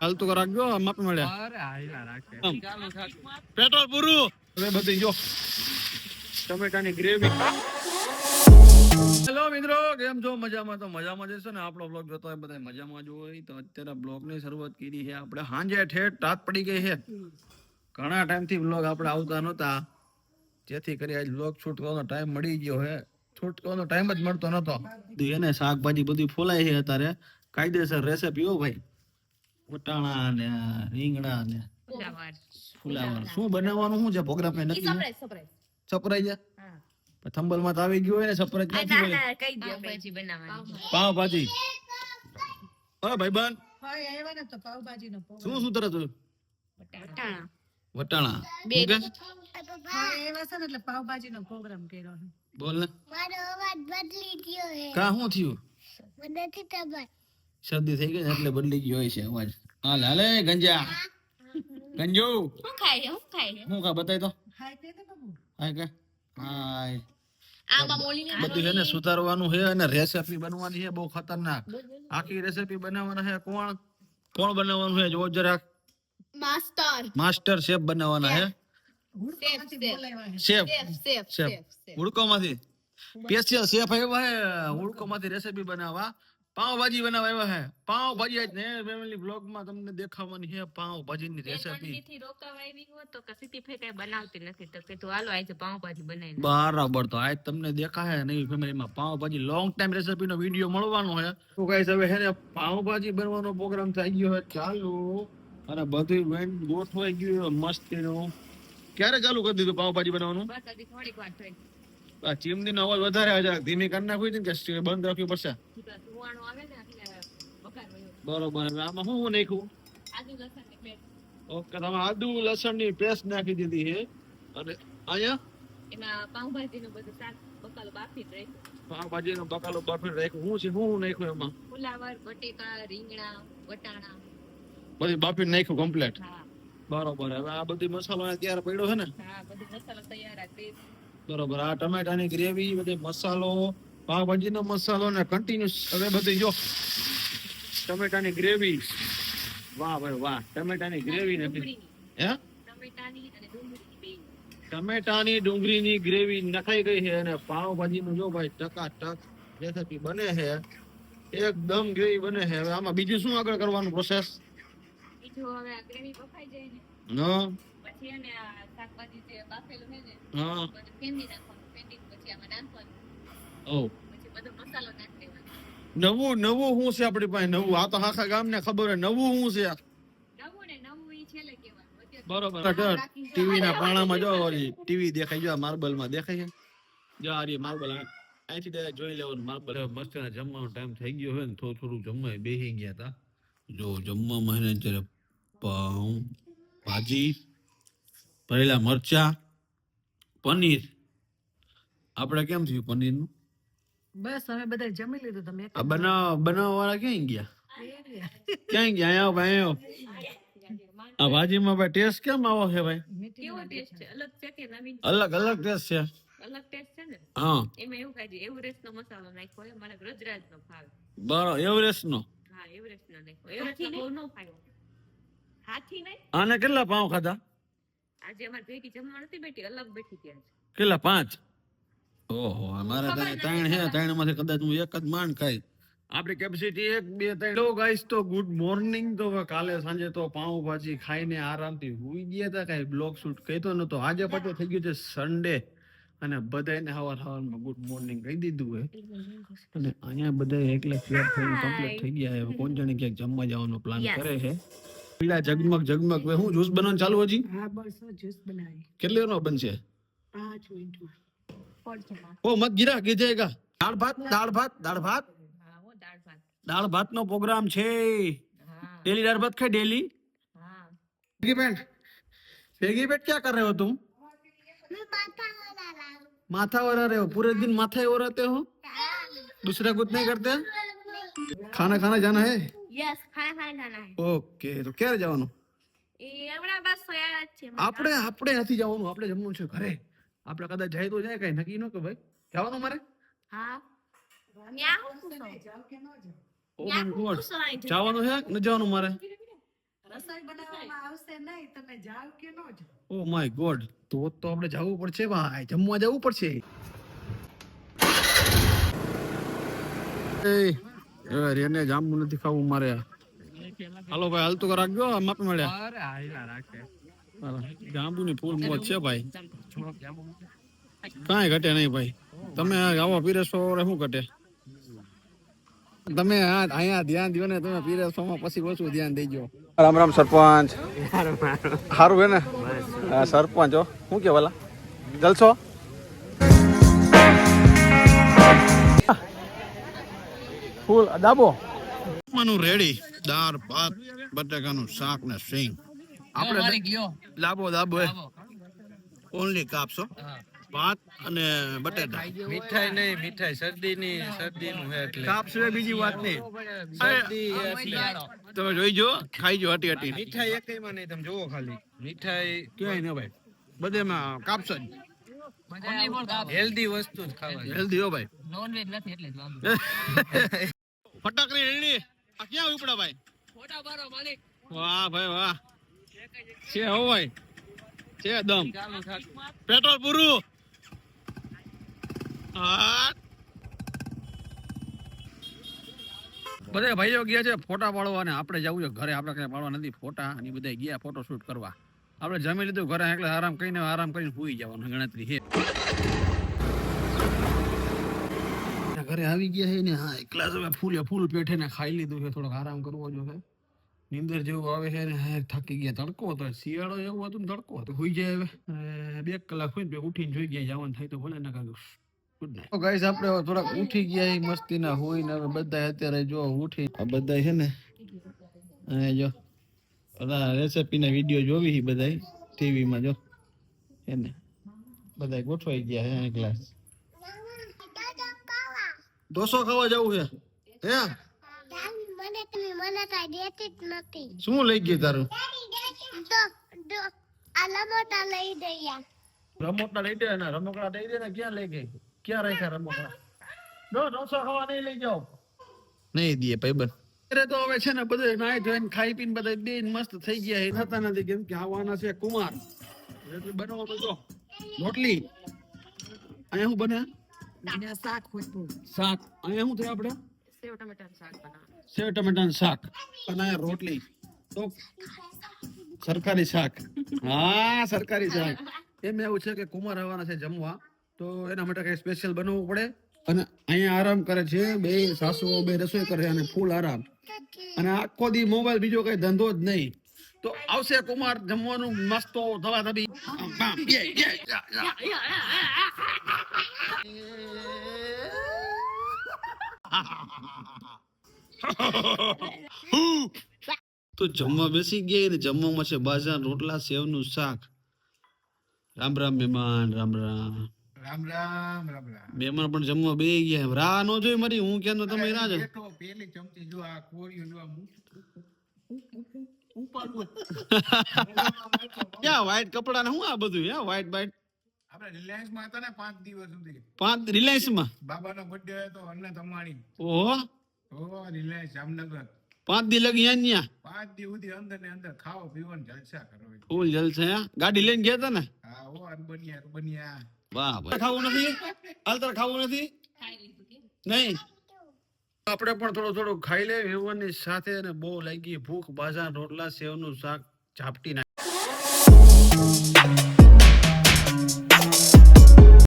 હાલતું રાખજો માપ મળ્યા. પેટ્રોલ પૂરું. હવે બધી જો. ટમેટાની ગ્રેવી હેલો મિત્રો કેમ છો? મજામાં તો મજામાં જશો ને? આપણો બ્લોગ જોતો હોય બધા મજામાં જો હોય. તો અત્યારે બ્લોગની શરૂઆત કરી છે આપણે. સાંજે ઠેઠ રાત પડી ગઈ છે. ઘણા ટાઈમથી બ્લોગ આપણે આવતા નહોતા. જેથી કરી આજ બ્લોગ શૂટ કરવાનો ટાઈમ મળી ગયો છે. શૂટ કરવાનો ટાઈમ જ મળતો નહોતો. એને શાકભાજી બધી ફોલાય છે અત્યારે. કાયદેસર રેસીપી હો ભાઈ. વટાણા ને રીંગણા ને ફુલાવર. શું બનાવવાનું? શું છે પ્રોગ્રામ કઈ નક્કી છે? સપરાઈ થંબલમાં તો આવી ગયું હોય ને સપરાઈ નથી હોય. પાવ ભાજી હા ભાઈ બન શું શું તરત વટાણા. શું કે? બોલ ને. મારો અવાજ બદલી ગયો હે. કા શું થયું? નથી ખબર. શરદી થઈ ગઈ ને એટલે બદલી ગયો હોય છે અવાજ. હાલ હાલે ગંજા. ગંજો. શું કા બતાય તો. હાય કે? હાય બધું છે ને સુધારવાનું છે અને રેસીપી બનવાની છે બહુ ખતરનાક. આખી રેસીપી બનાવવાના છે કોણ? કોણ બનાવવાનું છે જો જરાક. માસ્ટર. માસ્ટર શેફ બનાવવાના છે. શેફ શેફ હુડકોમાંથી. સ્પેશિયલ શેફ આવ્યા હે હુડકોમાંથી રેસીપી બનાવવા. પાવભાજી બનાવવા આવ્યા હે. પાવભાજી આજ ને ફેમિલી બ્લોગમાં તમને દેખાવાની હે પાવભાજી ની બનાવી બરાબર તો આજ તમને દેખાય નહીં ફેમિલીમાં પાવભાજી લોંગ ટાઈમ રેસિપી નો વીડિયો મળવાનો હે. તો ગાઈસ હવે હે ને પાવભાજી બનવાનો પ્રોગ્રામ થઈ ગયો હે. ચાલુ. અને બધું વેન ગોઠવાઈ ગયું મસ્ત મસ્તીનું. ક્યારે ચાલુ કરી દીધું પાવભાજી બનાવવાનું? આ ચીમની નો અવાજ વધારે જરાક ધીમી કરી નાખવી છે કે બંધ રાખવી પડશે. બરોબર આમાં શું નાખ્યું? ઓકે તમે આદુ લસણની પેસ્ટ નાખી દીધી છે. અને અહીંયા? એમાં પાઉંભાજીનું બધું શાક બકાલો બાફી રાખ્યું. પાવભાજી નો બકાલો બાફી રાખ્યું. શું છે શું શું નાખ્યું એમાં? ફુલાવર બટેકા રીંગણા વટાણા. બધી બાફી નાખ્યું કમ્પ્લીટ બરોબર હવે આ બધી મસાલો તૈયાર પડ્યો છે ને? હા બધું મસાલો તૈયાર આ બરોબર. આ ટમેટાની ગ્રેવી બધી મસાલો પાવભાજીનો મસાલો ને કન્ટિન્યુઅસ હવે બધી જો ટમેટાની ગ્રેવી. વાહ ભાઈ વાહ. ટમેટાની ગ્રેવી નથી હે? ટમેટાની ડુંગળીની ગ્રેવી નખાઈ ગઈ છે અને પાવભાજીનું જો ભાઈ ટકા ટક રેસીપી બને છે. એકદમ ગ્રેવી બને છે. હવે આમાં બીજું શું આગળ કરવાનું પ્રોસેસ બીજું હવે ગ્રેવી બફાઈ જાય ને. પછી એને શાકભાજી જે બાફેલું છે ને હા. બધું ફેંદી નાખવાનું ફેંદી પછી આમાં નાખવાનું. ઓ. પછી બધો મસાલો નાખી દેવાનો. નવું નવું શું છે આપણી પાસે? નવું. આ તો આખા ગામને ખબર હોય. નવું શું છે? નવું ને નવું ઈ છેલ્લે કહેવાનું. બરોબર. ટીવી ના પાણામાં જો ટીવી દેખાય. જો માર્બલમાં દેખાય છે. જો આ માર્બલ. અહીંથી ડાયરેક્ટ જોઈ લેવાનું માર્બલ. મસ્ત ના જમવાનો ટાઈમ થઈ ગયો હોય ને થોડું થોડું જમવા બેસી ગયા હતા જો જમવામાં હે જરા અત્યારે પાઉં ભાજી ભરેલા મરચા પનીર. આપણે કેમ થયું પનીરનું? બસ અમે બધા જમી લીધું તમે. આ બનાવ બનાવવા વાળા ક્યાં ગયા? ક્યાં ગયા? અહીંયા ભાઈ આયો. આ ભાજીમાં ભાઈ ટેસ્ટ કેમ આવો છે ભાઈ? કેવો ટેસ્ટ છે? અલગ છે કે નવીન? અલગ અલગ ટેસ્ટ છે. અલગ ટેસ્ટ છે ને? હા. એમાં એવું કાંઈ એવરેસ્ટ નો મસાલો નાખ્યો હોય મને ગજરાજ નો ભાવે બરો એવરેસ્ટ નો હા એવરેસ્ટ નો નાખ્યો. એવરેસ્ટ નો બહુ નો ખાયો. હાથી નહીં આને કેટલા પાઉં ખાધા? આજે અમારે ભેગી જમવા નથી બેઠી અલગ બેઠી ત્યાં છે કેટલા પાંચ? ઓહો અમારા ત્યાં ત્રણ હે ત્રણમાંથી કદાચ હું એક જ માંડ ખાઈ. આપણી કેપેસિટી એક બે ત્રણ. લો ગાઈસ તો ગુડ મોર્નિંગ તો કાલે સાંજે તો પાઉં ભાજી ખાઈને આરામથી હુઈ ગયા હતા કઈ બ્લોગ શૂટ કહેતો નતો. આજે પાછો થઈ ગયો છે સન્ડે અને બધાને હવાર હવારમાં ગુડ મોર્નિંગ કહી દીધું હે અને અહીંયા બધા એકલા ફેર થઈને કમ્પ્લીટ થઈ ગયા. હવે કોણ જાણે ક્યાંક જમવા જવાનો પ્લાન કરે છે? પીલા જગમગ જગમગ હવે હું જ્યુસ બનાવવાનું ચાલુ હજી હા બસ જ્યુસ બનાવી કેટલી વારમાં બનશે પાંચ મિનિટમાં ઓ મત ગીરા કે જાયગા દાળ ભાત દાળ ભાત દાળ ભાત હા હો દાળ ભાત દાળ ભાત નો પ્રોગ્રામ છે હા डेली दाल भात खाए डेली હા फेगी पेंट फेगी पेंट क्या कर रहे हो तुम मैं माथा वाला लाऊं माथा ओरा रहे हो पूरे दिन माथा ही ओराते हो दूसरा कुछ नहीं करते खाना खाना जाना है યસ ખાના ખાને જાના હે. ઓકે તો ક્યારે જવાનું? એ હમણાં બસ સોયા જ છે આપણે આપણે નથી જવાનું આપણે જમવાનું છે ઘરે. આપણે કદાચ જાય તો જાય કઈ નક્કી ન કે ભાઈ. જવાનું મારે? હા. ન્યા હું પૂછો જવાનું છે? ન જવાનું મારે? રસોઈ બનાવવામાં આવશે નહીં તમે જાવ કે ન જાવ ઓ માય ગોડ તો તો આપણે જવું પડશે ભાઈ. જમવા જવું પડશે. એ રેને જાંબુ નથી ખાવું મારે. હાલો ભાઈ હાલતું રાખજો માપે મળ્યા. જાંબુ ની ફૂલ મોજ છે ભાઈ. કાંઈ ઘટે નહીં ભાઈ. તમે આવો પીરસો શું ઘટે? તમે આ અહીંયા ધ્યાન દો ને તમે પીરસવામાં પછી ઓછું ધ્યાન દેજો. રામ રામ સરપંચ. સારું હે ને? હા, સરપંચ હો. શું કે વાલા જલસો? ફૂલ. દાબો. માનું રેડી. દાળ ભાત બટાકાનું શાક ને સિંગ આપણે લાબો દાબો ઓનલી કાપશો ભાત અને બટેટા. મીઠાઈ નહીં મીઠાઈ શરદી ની શરદી નું હે એટલે. કાપ સિવાય બીજી વાત નહીં. શરદી તમે જોઈજો ખાઈજો હટી હટી મીઠાઈ એકઈ માં નહીં તમે જોવો ખાલી. મીઠાઈ ક્યાંય ન ભાઈ. બધેમાં કાપશો જ. હેલ્ધી વસ્તુ જ ખાવાની હેલ્ધી હો ભાઈ. નોનવેજ નથી એટલે જ વાંધો. ફટાકડી રેડી આ ક્યાં ઉપડા ભાઈ? ફોટા પાડો માલિક. વાહ ભાઈ વાહ. છે હો ભાઈ. છે દમ. પેટ્રોલ પૂરું. હા. બધા ભાઈઓ ગયા છે ફોટા પાડવા અને આપણે જવું છે ઘરે. આપણે કઈ પાડવા નથી ફોટા અને બધા ગયા ફોટો શૂટ કરવા. આપણે જમી લીધું ઘરે એટલે આરામ કરીને આરામ કરીને સુઈ જવાનું ગણતરી છે. ઘરે આવી ગયા છે ને હા એકલા તમે ફૂલે ફૂલ પેઠે ને ખાઈ લીધું છે થોડોક આરામ કરવો જોઈએ નીંદર જેવું આવે છે ને હા થાકી ગયા તડકો હતો શિયાળો એવું હતું ને તડકો હતો. હોઈ જાય હવે. બે કલાક હોય ને ઉઠીને જોઈ ગયા જવાનું થાય તો ભલે ના કાંઈ તો ગાઈસ આપણે થોડાક ઉઠી ગયા એ મસ્તીના હોય ને હવે બધા અત્યારે જો ઉઠી આ બધા છે ને અને જો. બધા રેસીપીના વીડિયો જોવી છે બધા ટીવીમાં જો. એને. બધા ગોઠવાઈ ગયા છે ક્લાસ ઢોસો ખાવા જવું છે હે? શું લઈ ગયું તારું? લમોટા લઈ દે ને, રમકડા દઈ દે ને, ક્યાં લઈ ગઈ? ક્યાં રાખ્યા રમકડા? ઢોસો ખાવા નહીં લઈ જાઓ. નહીં દે ભાઈબંધ. અત્યારે તો હવે છે ને બધે નાઈ ધોઈને ખાઈ પીને બધા બે મસ્ત થઈ ગયા એ થતા નથી કેમ કે આવવાના છે કુમાર. એટલે બનાવો તો રોટલી. અહીંયા શું બને? શાક શાક. અહીંયા શું થાય આપણે? સેવ ટમેટાનું શાક બનાવો સેવ ટમેટાનું શાક. અને અહીંયા રોટલી. તો સરકારી શાક. હા સરકારી શાક. એમ એવું છે કે કુમાર આવવાના છે જમવા. તો એના માટે કઈ સ્પેશિયલ બનાવવું પડે? અને અહીંયા આરામ કરે છે, બે સાસુઓ, બે રસોઈ કરે અને ફૂલ આરામ. અને આખો દી મોબાઈલ બીજો કઈ ધંધો જ નહીં. તો આવશે કુમાર જમવાનું મસ્ત ધવા ધબી. તો જમવા બેસી ગયા ને જમવામાં છે બાજરા, રોટલા, સેવનું શાક. રામ રામ, મહેમાન, રામ રામ. રામ રામ રામ રામ. મહેમાન પણ જમવા બે ગયા રાહ નો જોઈ મારી. હું કેમ તમે ના જો તો પેલી ચમચી જો આ કોળિયું જો આ ક્યાં વ્હાઈટ કપડા ને હું આ બધું? હે વ્હાઈટ બાઈટ આપણે રિલાયન્સમાં હતા ને પાંચ દિવસ સુધી. પાંચ રિલાયન્સમાં બાબાનો બર્થડે હતો અન્ન તમાણી ઓહો. ઓ રિલાયન્સ જામનગર. પાંચ દી લગી અહીંયા પાંચ દિવસ સુધી અંદર ને અંદર ખાઓ પીવો ને જલસા કરો ફૂલ જલસા ગાડી લઈને ગયા હતા ને? હા ઓ અરબનિયા અરબનિયા. વાહ, ભાઈ. ખાવું નથી? હાલતર ખાવું નથી? નહીં. આપણે પણ થોડું થોડું ખાઈ લે ની સાથે અને બહુ લાગી ભૂખ બાજા રોટલા, સેવનું શાક, ઝાપટી નાખ.